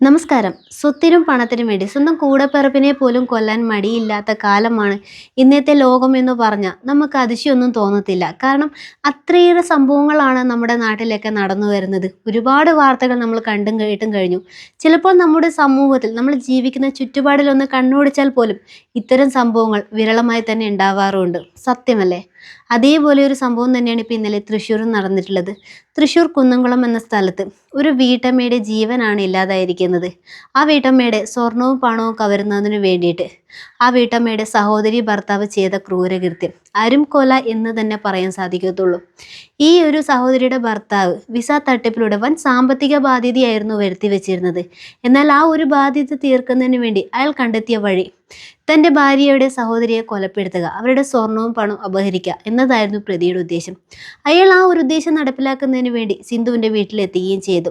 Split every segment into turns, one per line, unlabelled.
നമസ്കാരം. സ്വത്തിനും പണത്തിനും വേണ്ടി സ്വന്തം കൂടപ്പിറപ്പിനെ പോലും കൊല്ലാൻ മടിയില്ലാത്ത കാലമാണ് ഇന്നത്തെ ലോകം എന്ന് പറഞ്ഞാൽ നമുക്ക് അതിശയൊന്നും തോന്നത്തില്ല. കാരണം അത്രയേറെ സംഭവങ്ങളാണ് നമ്മുടെ നാട്ടിലൊക്കെ നടന്നു വരുന്നത്. ഒരുപാട് വാർത്തകൾ നമ്മൾ കണ്ടും കേട്ടും കഴിഞ്ഞു. ചിലപ്പോൾ നമ്മുടെ സമൂഹത്തിൽ നമ്മൾ ജീവിക്കുന്ന ചുറ്റുപാടിലൊന്ന് കണ്ണോടിച്ചാൽ പോലും ഇത്തരം സംഭവങ്ങൾ വിരളമായി തന്നെ ഉണ്ടാവാറുണ്ട്. സത്യമല്ലേ? അതേപോലെ ഒരു സംഭവം തന്നെയാണ് ഇപ്പോൾ ഇന്നലെ തൃശ്ശൂരിൽ നടന്നിട്ടുള്ളത്. തൃശ്ശൂർ കുന്നംകുളം എന്ന സ്ഥലത്ത് ഒരു വീട്ടമ്മയുടെ ജീവനാണ് ഇല്ലാതായിരിക്കുന്നത്. ആ വീട്ടമ്മയുടെ സ്വർണവും പണവും കവരുന്നതിന് വേണ്ടിയിട്ട് ആ വീട്ടമ്മയുടെ സഹോദരി ഭർത്താവ് ചെയ്ത ക്രൂരകൃത്യം. അരും കൊല എന്ന് തന്നെ പറയാൻ സാധിക്കത്തുള്ളൂ. ഈ ഒരു സഹോദരിയുടെ ഭർത്താവ് വിസ തട്ടിപ്പിലൂടെ വൻ സാമ്പത്തിക ബാധ്യതയായിരുന്നു വരുത്തി വെച്ചിരുന്നത്. എന്നാൽ ആ ഒരു ബാധ്യത തീർക്കുന്നതിന് വേണ്ടി അയാൾ കണ്ടെത്തിയ വഴി തന്റെ ഭാര്യയുടെ സഹോദരിയെ കൊലപ്പെടുത്തുക അവരുടെ സ്വർണവും പണവും അപഹരിക്കുക എന്നതായിരുന്നു പ്രതിയുടെ ഉദ്ദേശം. അയാൾ ആ ഒരു ഉദ്ദേശം നടപ്പിലാക്കുന്നതിന് വേണ്ടി സിന്ധുവിന്റെ വീട്ടിലെത്തുകയും ചെയ്തു.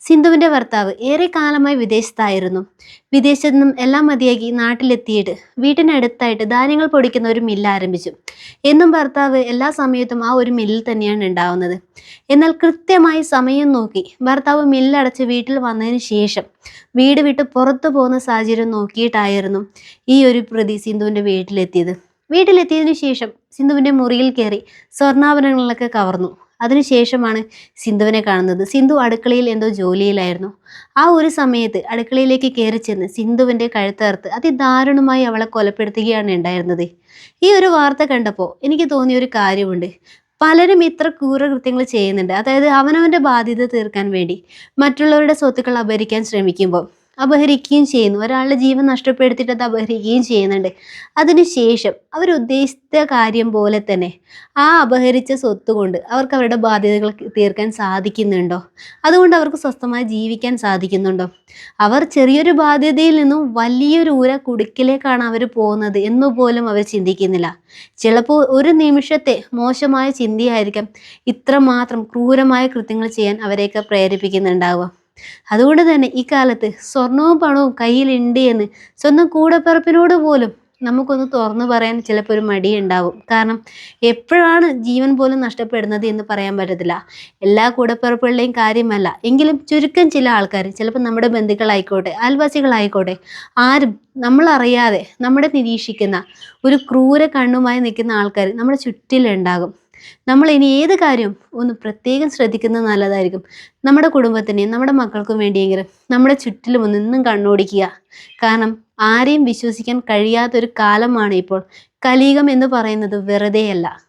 സിന്ധുവിന്റെ ഭർത്താവ് ഏറെ കാലമായി വിദേശത്തായിരുന്നു. വിദേശത്തു നിന്നും എല്ലാം മതിയാക്കി നാട്ടിലെത്തിയിട്ട് വീട്ടിനടുത്തായിട്ട് ധാന്യങ്ങൾ പൊടിക്കുന്ന ഒരു മില്ല് ആരംഭിച്ചു. എന്നും ഭർത്താവ് എല്ലാ സമയത്തും ആ ഒരു മില്ലിൽ തന്നെയാണ് ഉണ്ടാവുന്നത്. എന്നാൽ കൃത്യമായി സമയം നോക്കി ഭർത്താവ് മില്ലടച്ച് വീട്ടിൽ വന്നതിന് ശേഷം വീട് വിട്ട് പുറത്തു പോകുന്ന സാഹചര്യം നോക്കിയിട്ടായിരുന്നു ഈ ഒരു പ്രതി സിന്ധുവിന്റെ വീട്ടിലെത്തിയത്. വീട്ടിലെത്തിയതിനു ശേഷം സിന്ധുവിന്റെ മുറിയിൽ കയറി സ്വർണാഭരണങ്ങളൊക്കെ കവർന്നു. അതിനുശേഷമാണ് സിന്ധുവിനെ കാണുന്നത്. സിന്ധു അടുക്കളയിൽ എന്തോ ജോലിയിലായിരുന്നു. ആ ഒരു സമയത്ത് അടുക്കളയിലേക്ക് കയറി ചെന്ന് സിന്ധുവിന്റെ കഴുത്തറുത്ത് അതിദാരുണമായി അവളെ കൊലപ്പെടുത്തുകയാണ് ഉണ്ടായിരുന്നത്. ഈ ഒരു വാർത്ത കണ്ടപ്പോൾ എനിക്ക് തോന്നിയ ഒരു കാര്യമുണ്ട്. പലരും ഇത്ര ക്രൂരകൃത്യങ്ങൾ ചെയ്യുന്നുണ്ട്. അതായത് അവനവന്റെ ബാധ്യത തീർക്കാൻ വേണ്ടി മറ്റുള്ളവരുടെ സ്വത്തുക്കൾ അപഹരിക്കാൻ ശ്രമിക്കുമ്പോൾ അപഹരിക്കുകയും ചെയ്യുന്നു. ഒരാളുടെ ജീവൻ നഷ്ടപ്പെടുത്തിയിട്ട് അത് അപഹരിക്കുകയും ചെയ്യുന്നുണ്ട്. അതിനുശേഷം അവർ ഉദ്ദേശിച്ച കാര്യം പോലെ തന്നെ ആ അപഹരിച്ച സ്വത്ത് കൊണ്ട് അവർക്ക് അവരുടെ ബാധ്യതകൾ തീർക്കാൻ സാധിക്കുന്നുണ്ടോ? അതുകൊണ്ട് അവർക്ക് സ്വസ്ഥമായി ജീവിക്കാൻ സാധിക്കുന്നുണ്ടോ? അവർ ചെറിയൊരു ബാധ്യതയിൽ നിന്നും വലിയൊരു ഊര കുടുക്കിലേക്കാണ് അവർ പോകുന്നത് എന്നുപോലും അവർ ചിന്തിക്കുന്നില്ല. ചിലപ്പോൾ ഒരു നിമിഷത്തെ മോശമായ ചിന്തയായിരിക്കാം. ഇത്രമാത്രം ക്രൂരമായ കൃത്യങ്ങൾ ചെയ്യാൻ അവരെയൊക്കെ പ്രേരിപ്പിക്കുന്നുണ്ടാവുക. അതുകൊണ്ട് തന്നെ ഈ കാലത്ത് സ്വർണവും പണവും കയ്യിലുണ്ട് എന്ന് സ്വന്തം കൂടപ്പിറപ്പിനോട് പോലും നമുക്കൊന്ന് തുറന്നു പറയാൻ ചിലപ്പോൾ ഒരു മടിയുണ്ടാവും. കാരണം എപ്പോഴാണ് ജീവൻ പോലും നഷ്ടപ്പെടുന്നത് എന്ന് പറയാൻ പറ്റത്തില്ല. എല്ലാ കൂടപ്പിറപ്പുകളുടെയും കാര്യമല്ല. എങ്കിലും ചുരുക്കം ചില ആൾക്കാർ ചിലപ്പോൾ നമ്മുടെ ബന്ധുക്കളായിക്കോട്ടെ അയൽവാസികളായിക്കോട്ടെ ആരും നമ്മളറിയാതെ നമ്മുടെ നിരീക്ഷിക്കുന്ന ഒരു ക്രൂര കണ്ണുമായി നിൽക്കുന്ന ആൾക്കാർ നമ്മുടെ ചുറ്റിലുണ്ടാകും. നമ്മൾ ഇനി ഏത് കാര്യവും ഒന്ന് പ്രത്യേകം ശ്രദ്ധിക്കുന്നത് നല്ലതായിരിക്കും. നമ്മുടെ കുടുംബത്തിനെയും നമ്മുടെ മക്കൾക്കും വേണ്ടിയെങ്കിലും നമ്മുടെ ചുറ്റിലും ഒന്നും കണ്ണോടിക്കുക. കാരണം ആരെയും വിശ്വസിക്കാൻ കഴിയാത്തൊരു കാലമാണ് ഇപ്പോൾ. കലിയുഗം എന്ന് പറയുന്നത് വെറുതെയല്ല.